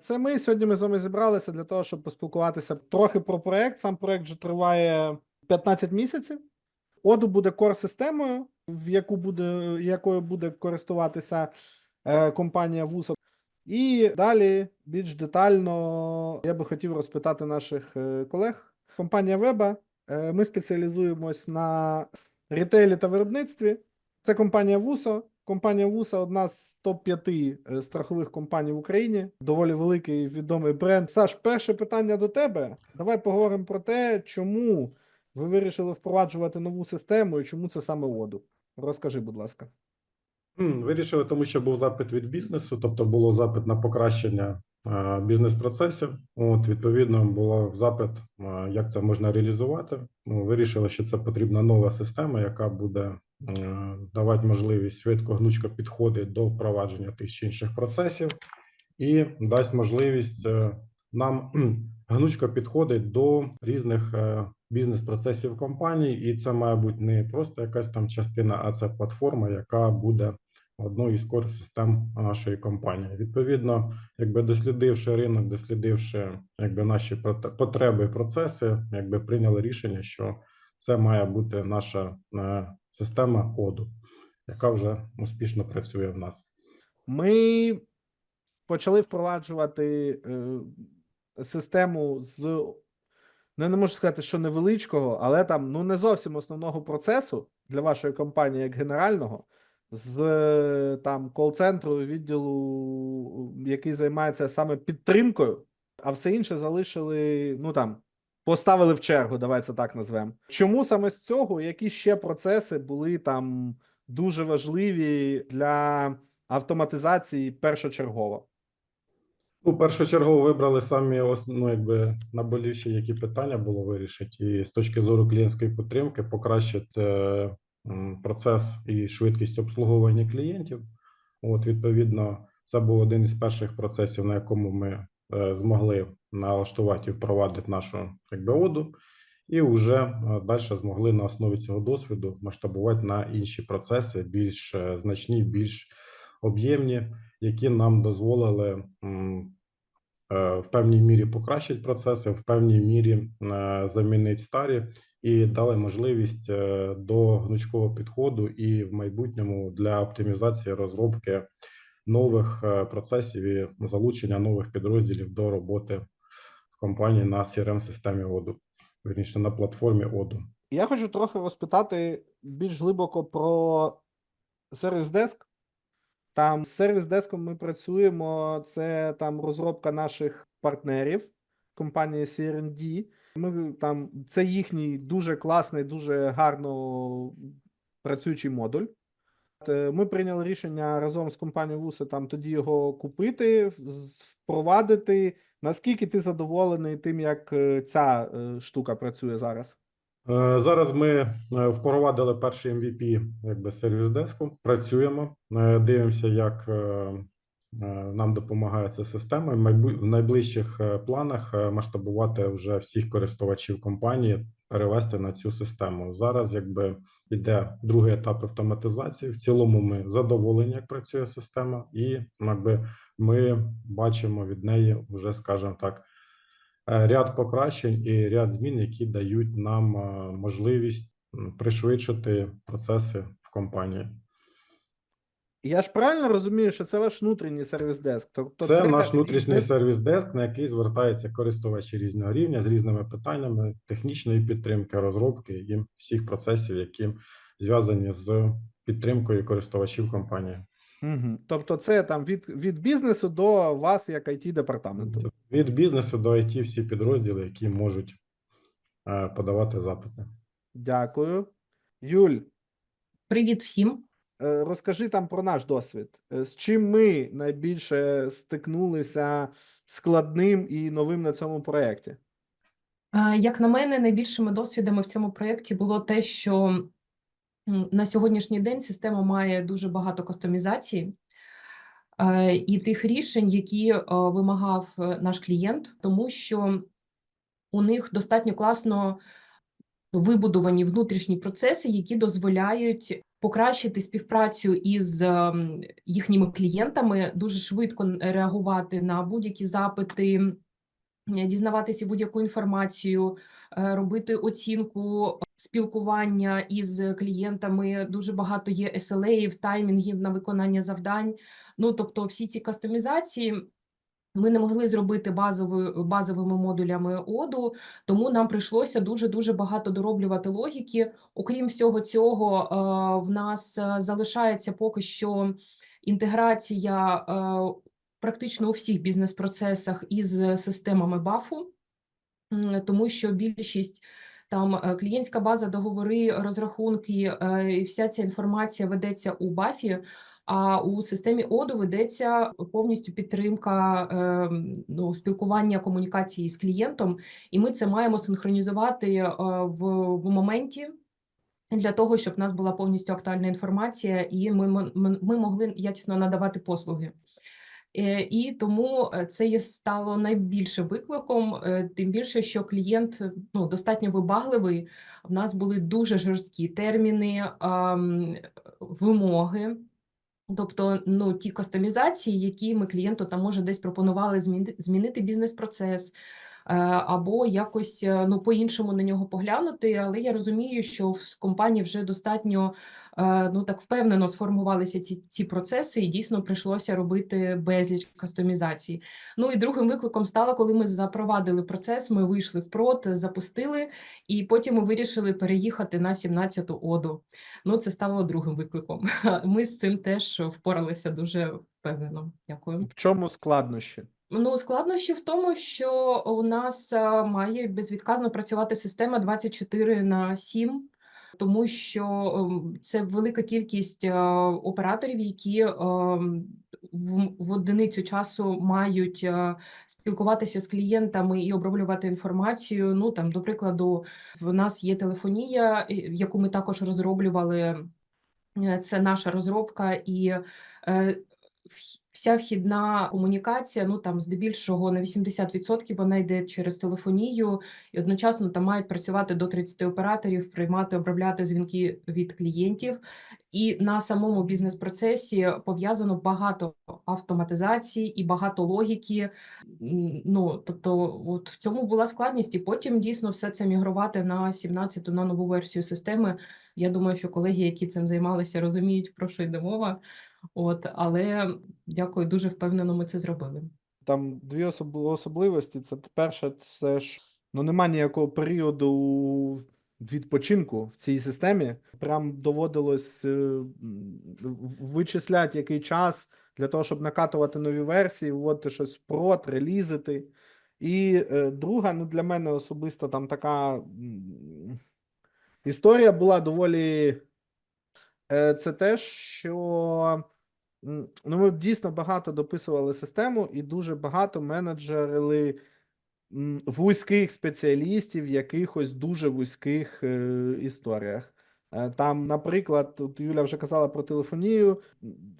Це ми сьогодні ми з вами зібралися для того, щоб поспілкуватися трохи про проект. Сам проект вже триває 15 місяців. Оду буде кор-системою, в яку буде, якою буде користуватися е, компанія Вусо. І далі більш детально я би хотів розпитати наших е, колег. Компанія Веба. Е, ми спеціалізуємось на рітейлі та виробництві. Це компанія Вусо. Компанія Вуса одна з топ-5 е, страхових компаній в Україні. Доволі великий відомий бренд. Саш, перше питання до тебе. Давай поговоримо про те, чому ви вирішили впроваджувати нову систему і чому це саме воду. Розкажи, будь ласка. Вирішили, тому що був запит від бізнесу, тобто було запит на покращення е, бізнес-процесів. От, відповідно, було запит, е, як це можна реалізувати. Вирішили, що це потрібна нова система, яка буде давати можливість швидко гнучко підходити до впровадження тих чи інших процесів, і дасть можливість е, нам гнучко підходити до різних е, бізнес-процесів компаній, і це має бути не просто якась там частина, а це платформа, яка буде одною із кор систем нашої компанії. Відповідно, якби дослідивши ринок, дослідивши якби наші потреби і процеси, якби прийняли рішення, що це має бути наша е, система коду, яка вже успішно працює в нас. Ми почали впроваджувати е, систему з, ну, не можу сказати, що невеличкого, але там ну не зовсім основного процесу для вашої компанії як генерального, з е, там кол-центру відділу, який займається саме підтримкою, а все інше залишили, ну там. Поставили в чергу, давай це так назвемо. Чому саме з цього? Які ще процеси були там дуже важливі для автоматизації першочергово? Ну, першочергово вибрали самі ну, якби наболівші, які питання було вирішити, і з точки зору клієнтської підтримки покращити е, процес і швидкість обслуговування клієнтів. От, відповідно, це був один із перших процесів, на якому ми змогли налаштувати і впровадити нашу якби, оду, і вже далі змогли на основі цього досвіду масштабувати на інші процеси, більш е, значні, більш об'ємні, які нам дозволили е, в певній мірі покращити процеси, в певній мірі е, замінити старі і дали можливість е, до гнучкового підходу і в майбутньому для оптимізації розробки нових е, процесів і залучення нових підрозділів до роботи в компанії на crm системі оду, вірніше на платформі оду. Я хочу трохи розпитати більш глибоко про сервіс деск. Там з сервіс деском ми працюємо. Це там розробка наших партнерів компанії CRND. Ми там це їхній дуже класний, дуже гарно працюючий модуль. Е, Ми прийняли рішення разом з компанією Вуса там тоді його купити, впровадити. Наскільки ти задоволений тим, як е, ця е, штука працює зараз? Зараз ми впровадили перший MVP якби сервіс деску. Працюємо, дивимося, як нам допомагає ця система. В найближчих планах масштабувати вже всіх користувачів компанії, перевести на цю систему. Зараз якби йде другий етап автоматизації. В цілому ми задоволені, як працює система, і якби ми бачимо від неї вже, скажімо так, е, ряд покращень і ряд змін, які дають нам е, можливість пришвидшити процеси в компанії. Я ж правильно розумію, що це ваш внутрішній сервіс деск. Тобто Це наш внутрішній сервіс деск, на який звертаються користувачі різного рівня з різними питаннями технічної підтримки, розробки і всіх процесів, які зв'язані з підтримкою користувачів компанії. Мгм. Тобто, це там від, від бізнесу до вас, як it департаменту. Від бізнесу до IT всі підрозділи, які можуть е, подавати запити. Дякую. Юль, Привіт всім. Е, розкажи там про наш досвід. Е, З чим ми найбільше стикнулися складним і новим на цьому проєкті? Е, Як на мене, найбільшими досвідами в цьому проєкті було те, що на сьогоднішній день система має дуже багато кастомізації і тих рішень, які вимагав наш клієнт, тому що у них достатньо класно вибудовані внутрішні процеси, які дозволяють покращити співпрацю із ем, їхніми клієнтами, дуже швидко реагувати на будь-які запити, дізнаватися будь-яку інформацію, е, робити оцінку спілкування із клієнтами. Дуже багато є SLA, таймінгів на виконання завдань. Ну тобто, всі ці кастомізації. Ми не могли зробити базовою базовими модулями оду, тому нам прийшлося дуже дуже багато дороблювати логіки. Окрім всього цього, е, в нас е, залишається поки що інтеграція е, практично у всіх бізнес-процесах із системами бафу, тому що більшість там клієнтська база, договори, розрахунки, і вся ця інформація ведеться у бафі. А у системі ОДУ ведеться повністю підтримка ем, ну, спілкування комунікації з клієнтом, і ми це маємо синхронізувати е, в, в моменті для того, щоб в нас була повністю актуальна інформація, і ми, ми, могли якісно надавати послуги. Е, І тому е, це є стало найбільшим викликом, тим більше, що клієнт ну, достатньо вибагливий. В нас були дуже жорсткі терміни, вимоги. Тобто, ну ті кастомізації, які ми клієнту там може десь пропонували змінити, бізнес-процес або якось е, ну по-іншому на нього поглянути. Але я розумію, що в компанії вже достатньо е, ну так впевнено сформувалися ці, ці процеси, і дійсно прийшлося робити безліч кастомізацій. Ну і другим викликом стало, коли ми запровадили процес, ми вийшли в прод, запустили, і потім ми вирішили переїхати на 17-ту оду. Ну, це стало другим викликом. Ми з цим теж впоралися дуже впевнено. Дякую. В чому складнощі? Ну, складнощі в тому, що у нас е, має безвідказно працювати система 24 на 7, тому що ем, це велика кількість е, операторів, які ем, в, одиницю часу мають е, спілкуватися з клієнтами і оброблювати інформацію. Ну там, до прикладу, в нас є телефонія, яку ми також розроблювали. Е, Це наша розробка, і е, вся вхідна комунікація, ну там здебільшого на 80% вона йде через телефонію, і одночасно там мають працювати до 30 операторів, приймати, обробляти дзвінки від клієнтів. І на самому бізнес-процесі пов'язано багато автоматизації і багато логіки. Ну тобто, от в цьому була складність, і потім дійсно все це мігрувати на 17 на нову версію системи. Я думаю, що колеги, які цим займалися, розуміють, про що йде мова. От, але дякую, дуже впевнено, ми це зробили. Там дві особливості. Це перше, це ж ну нема ніякого періоду відпочинку в цій системі. Прям доводилось е, вичисляти який час для того, щоб накатувати нові версії, вводити щось в прод, релізити. І е, друга, ну для мене особисто там така історія була доволі. Е, Це те, що ну, ми дійсно багато дописували систему і дуже багато менеджерили вузьких спеціалістів в якихось дуже вузьких е, історіях. Е, Там, наприклад, тут Юля вже казала про телефонію.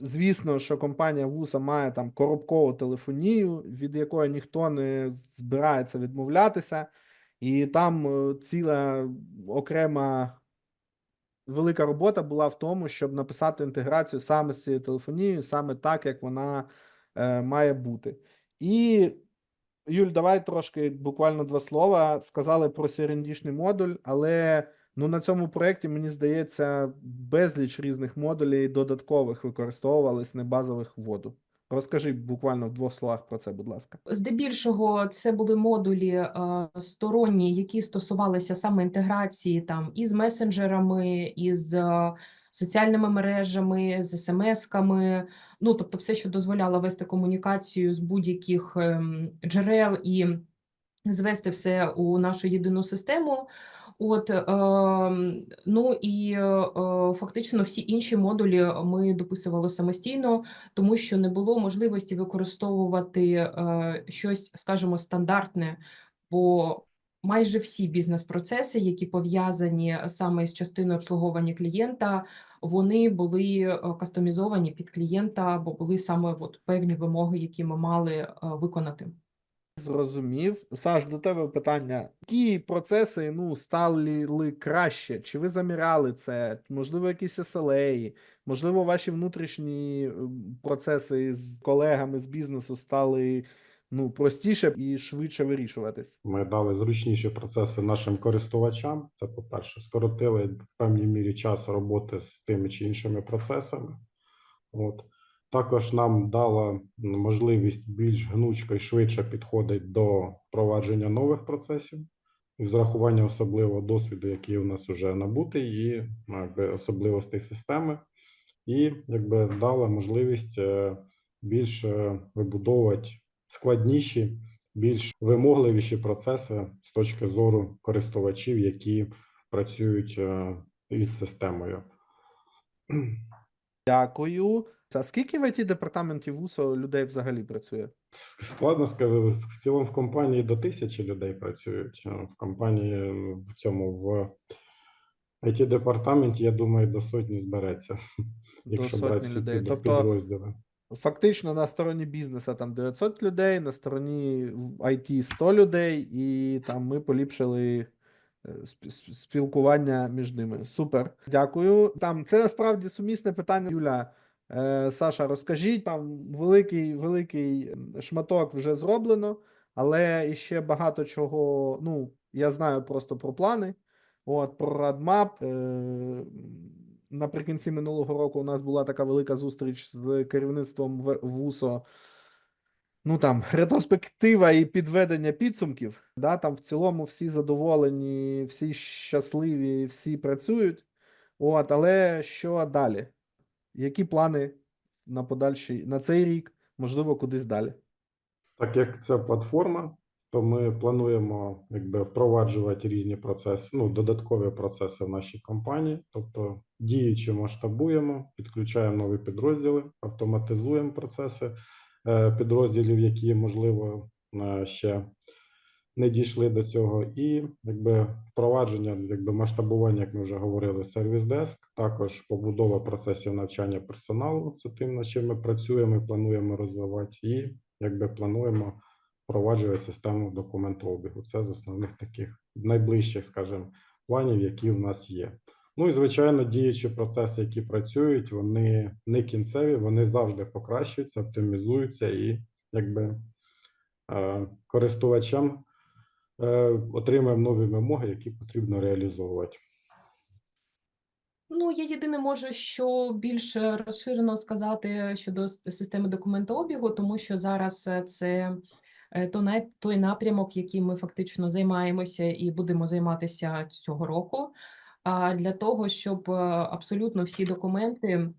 Звісно, що компанія Вуса має там коробкову телефонію, від якої ніхто не збирається відмовлятися, і там е, ціла окрема велика робота була в тому, щоб написати інтеграцію саме з цією телефонією, саме так, як вона е, має бути. І, Юль, давай трошки буквально два слова. Сказали про CRND-шний модуль, але ну, на цьому проєкті, мені здається, безліч різних модулей додаткових використовувались, не базових вводу. Розкажи буквально в двох словах про це, будь ласка. Здебільшого це були модулі е, сторонні, які стосувалися саме інтеграції там із месенджерами, із е, соціальними мережами, з смс-ками. Ну тобто, все, що дозволяло вести комунікацію з будь-яких ем, джерел і звести все у нашу єдину систему. От е, ну і е, фактично всі інші модулі ми дописували самостійно тому що не було можливості використовувати е, щось, скажімо, стандартне, бо майже всі бізнес-процеси, які пов'язані саме з частиною обслуговування клієнта, вони були е, кастомізовані під клієнта, бо були саме от певні вимоги, які ми мали виконати. Зрозумів. Саш, до тебе питання. Які процеси ну, стали краще? Чи ви заміряли це? Можливо, якісь SLA, можливо, ваші внутрішні процеси з колегами з бізнесу стали ну, простіше і швидше вирішуватись. Ми дали зручніші процеси нашим користувачам. Це, по-перше, скоротили в певній мірі час роботи з тими чи іншими процесами. От. Також нам дала можливість більш гнучко і швидше підходити до впровадження нових процесів і з рахуванням особливого досвіду, який у нас вже набутий, і якби, особливостей системи, і якби дала можливість е, більш е, вибудовувати складніші, більш вимогливіші процеси з точки зору користувачів, які працюють е, із системою. Дякую. А скільки в it департаменті ВУСО людей взагалі працює? Складно сказати, в цілому в компанії до тисячі людей працюють. В компанії в цьому в it департаменті, я думаю, до сотні збереться, якщо сотні брати людей. під- Тобто- підрозділи. Фактично на стороні бізнесу там 900 людей, на стороні IT 100 людей, і там ми поліпшили е, сп- сп- спілкування між ними. Супер. Дякую. Там це насправді сумісне питання. Юля, Саша, розкажіть, там великий, великий шматок вже зроблено, але іще багато чого. Ну, я знаю просто про плани. От, про Радмап. Е, наприкінці минулого року у нас була така велика зустріч з керівництвом ВУСО. Ну там ретроспектива і підведення підсумків. Да, там в цілому всі задоволені, всі щасливі, всі працюють. От, але що далі? Які плани на подальший на цей рік, можливо, кудись далі? Так як це платформа, то ми плануємо якби впроваджувати різні процеси, ну додаткові процеси в нашій компанії. Тобто діючи масштабуємо, підключаємо нові підрозділи, автоматизуємо процеси е, підрозділів, які можливо е, ще не дійшли до цього, і якби впровадження, якби масштабування, як ми вже говорили, сервіс деск, також побудова процесів навчання персоналу. Це тим, над чим ми працюємо і плануємо розвивати, і якби плануємо впроваджувати систему документообігу. Це з основних таких найближчих, скажімо, планів, які в нас є. Ну і звичайно, діючі процеси, які працюють, вони не кінцеві, вони завжди покращуються, оптимізуються і якби е, користувачам е, отримуємо нові вимоги, які потрібно реалізовувати. Ну, я єдине можу, що більш розширено сказати щодо системи документообігу, тому що зараз е, це е, той напрямок, яким ми фактично займаємося і будемо займатися цього року. А для того, щоб абсолютно всі документи,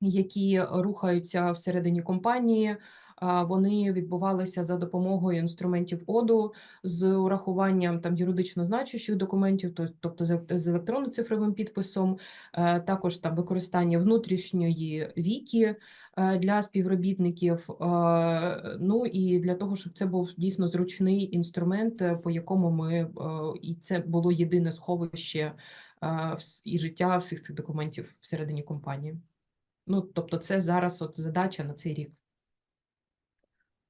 які рухаються всередині компанії, вони відбувалися за допомогою інструментів ОДУ з урахуванням там юридично значущих документів, тобто з електронно-цифровим підписом, е, також там використання внутрішньої віки е, для співробітників. е, Ну і для того, щоб це був дійсно зручний інструмент, по якому ми і це було єдине сховище і життя всіх цих документів всередині компанії. Ну, тобто, це зараз от задача на цей рік.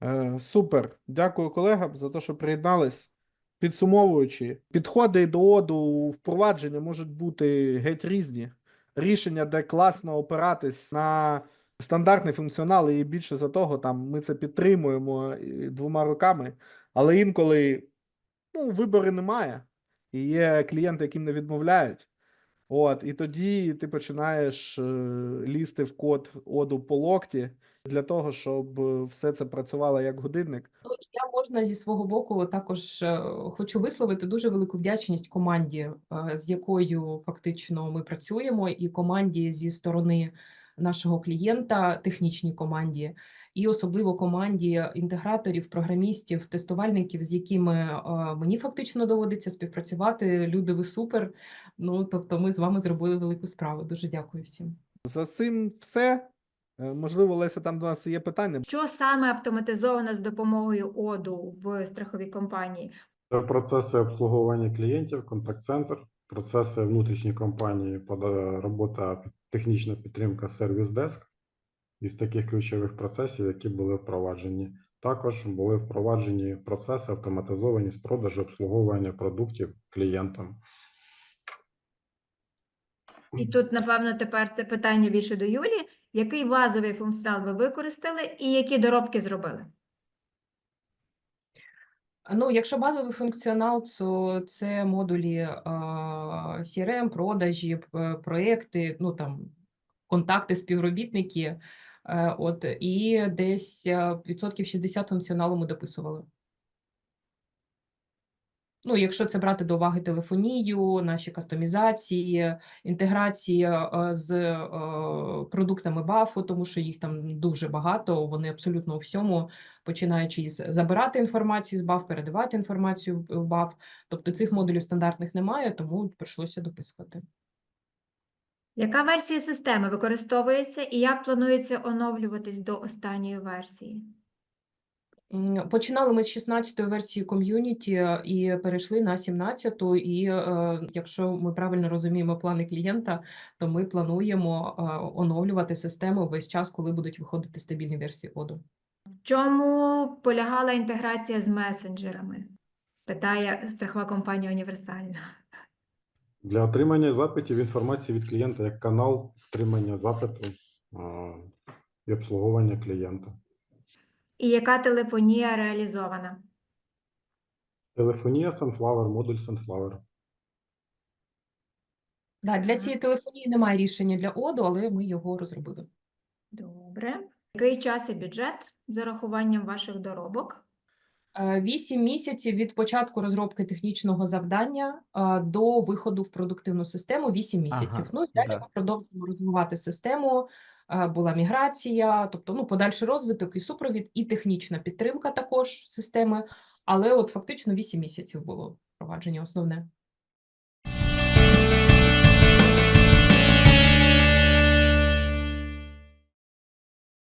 Е, супер. Дякую колегам за те, що приєднались. Підсумовуючи, підходи до оду впровадження можуть бути геть різні. Рішення, де класно опиратись на стандартний функціонал, і більше за того, там ми це підтримуємо двома руками, але інколи ну, вибору немає. І є клієнти, яким не відмовляють. От, і тоді ти починаєш е, лізти в код оду по локті для того, щоб е, все це працювало як годинник. Ну, я можна зі свого боку також е, хочу висловити дуже велику вдячність команді, з якою фактично ми працюємо, і команді зі сторони нашого клієнта, технічній команді, і особливо команді інтеграторів, програмістів, тестувальників, з якими е, мені фактично доводиться співпрацювати. Люди, ви супер. Ну тобто, ми з вами зробили велику справу. Дуже дякую всім. За цим все. Е, Можливо, Леся, там до нас є питання. Що саме автоматизовано з допомогою ОДУ в страховій компанії? Це процеси обслуговування клієнтів, контакт-центр, процеси внутрішньої компанії, пода- робота, технічна підтримка сервіс-деск із таких ключових процесів, які були впроваджені Також були впроваджені процеси автоматизовані з продажу обслуговування продуктів клієнтам. І тут, напевно, тепер це питання більше до Юлі. Який базовий функціонал ви використали і які доробки зробили? Ну, якщо базовий функціонал, то це модулі е, CRM, продажі, п- проекти, ну там контакти, співробітники. Е, От і десь е, відсотків 60 функціоналу ми дописували. Ну, якщо це брати до уваги телефонію, наші кастомізації, інтеграції е, з продуктами бафу, тому що їх там дуже багато, вони абсолютно у всьому, починаючи із забирати інформацію з баф, передавати інформацію в баф. Тобто цих модулів стандартних немає, тому прийшлося дописувати. Яка версія системи використовується і як планується оновлюватись до останньої версії? Починали ми з 16-ї версії ком'юніті і перейшли на 17-ту. І е, якщо ми правильно розуміємо плани клієнта, то ми плануємо е, оновлювати систему весь час, коли будуть виходити стабільні версії коду. В чому полягала інтеграція з месенджерами? Питає страхова компанія Універсальна. Для отримання запитів інформації від клієнта як канал отримання запиту і обслуговування клієнта. І яка телефонія реалізована? Телефонія Sunflower, модуль Sunflower. Да, для цієї телефонії немає рішення для оду, але ми його розробили. Добре. Який час і бюджет з урахуванням ваших доробок? Е, Вісім місяців від початку розробки технічного завдання е, до виходу в продуктивну систему. Вісім місяців. Ага, Ну і далі да. ми продовжуємо розвивати систему. Е, Була міграція, тобто ну подальший розвиток і супровід, і технічна підтримка також системи. Але от фактично вісім місяців було впровадження основне.